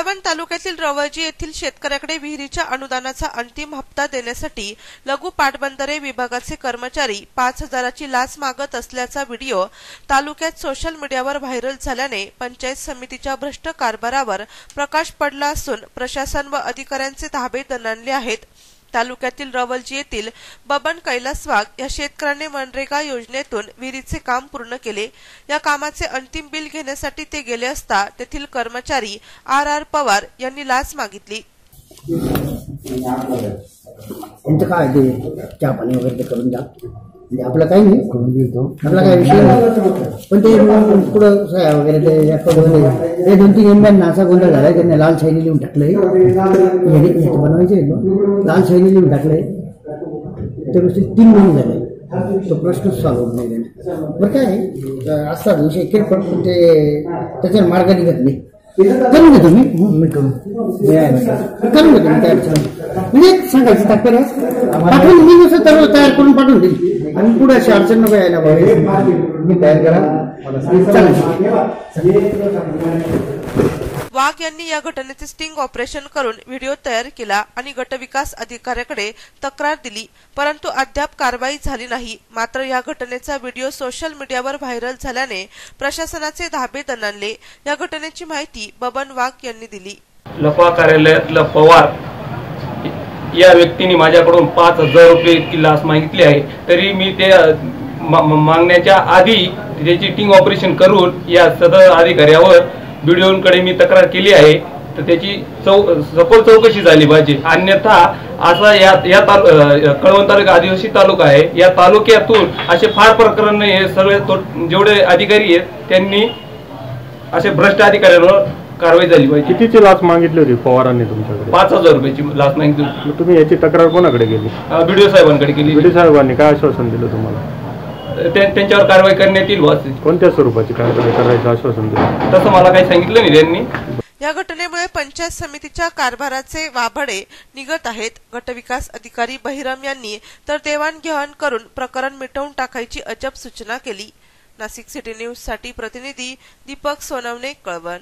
कळवण तालुक्यातील रवळजी येथील शेतकऱ्याकडे विहिरीच्या अनुदानाचा अंतिम हप्ता देण्यासाठी लघु पाटबंधारे विभागाचे कर्मचारी पाच हजाराची लाच मागत असल्याचा व्हिडिओ तालुक्यात सोशल मीडियावर व्हायरल झाल्याने पंचायत समितीच्या भ्रष्ट कारभारावर प्रकाश पडला असून प्रशासन व अधिकाऱ्यांचे धाबे दणाणले आहेत. तालुक्यातील रवलजी येथील बबन कैलास वाघ या शेतकऱ्याने मनरेगा योजनेतून विहिरीचे काम पूर्ण केले. या कामाचे अंतिम बिल घेण्यासाठी ते गेले असता तेथील कर्मचारी आर आर पवार यांनी लाच मागितली. काय चहा पाणी वगैरे करून द्या. म्हणजे आपलं काही नाही. करून देतो. आपला काही विषय नाही. पण ते पुढं सह्या वगैरे ते ते दोन तीन एमब्यांना असा गोंधळ झालाय. त्यांनी लाल शाईनी लिहून टाकलंय. बनवायचे लाल शाईनी लिहून टाकलंय. त्या गोष्टी तीन महिने झाले. तो प्रश्नच सॉल्व्ह नाही त्याने. बरं काय? असतात विषय किरकोळ पण ते त्याच्यावर मार्ग निघत नाही. करून घेतो मी. हो, मी करून घेतो. मी नाही. म्हणजे सांगायचं तात्पर्य पाठवून मी जसं तर तयार करून पाठवून देईल. आणि पुढे अशी अडचण नको यायला पाहिजे. मी तयार करा. चालेल. वाघ यांनी या घटनेचे स्टिंग ऑपरेशन करून व्हिडिओ तयार केला आणि गटविकास अधिकाऱ्याकडे तक्रार दिली. परंतु अद्याप कारवाई झाली नाही. मात्र या घटनेचा व्हिडिओ सोशल मीडियावर व्हायरल झाल्याने प्रशासनाचे धाबे दणाणले. या घटनेची माहिती बबन वाघ यांनी दिली. लफा कार्यालयातलं पवार या व्यक्तीने माझ्याकडून पाच हजार रुपये इतकी लाच मागितली आहे. तरी मी ते मागण्याच्या आधी त्याची टिंग ऑपरेशन करून या सदर अधिकाऱ्यावर बीडीओकडे मी तक्रार केली आहे तर त्याची चौ सखोल चौकशी झाली पाहिजे. अन्यथा असा या या तालु कळवण तालुका आदिवासी तालुका आहे या तालुक्यातून असे फार प्रकरण हे सगळे तो- जेवढे अधिकारी आहेत त्यांनी असे भ्रष्ट अधिकाऱ्यांवर कारवाई झाली पाहिजे. कितीची लाच मागितली होती पवारांनी तुमच्याकडे? पाच हजार रुपयाची लाच मागितली मग तुम्ही याची तक्रार कोणाकडे केली? बीडीओ साहेबांकडे केली. बीडी साहेबांनी काय आश्वासन दिलं तुम्हाला? त्यांच्यावर कारवाई करण्यात येईल कोणत्या स्वरूपाची कारवाई करायचं आश्वासन दिलं? तसं मला काही सांगितलं नाही त्यांनी. या घटनेमुळे पंचायत समितीच्या कारभाराचे वाभडे निघत आहेत. गटविकास अधिकारी बहिरम यांनी तर देवाणघेवाण करून प्रकरण मिटवून टाकायची अजब सूचना केली. नाशिक सिटी न्यूजसाठी प्रतिनिधी दीपक सोनवणे कळवण.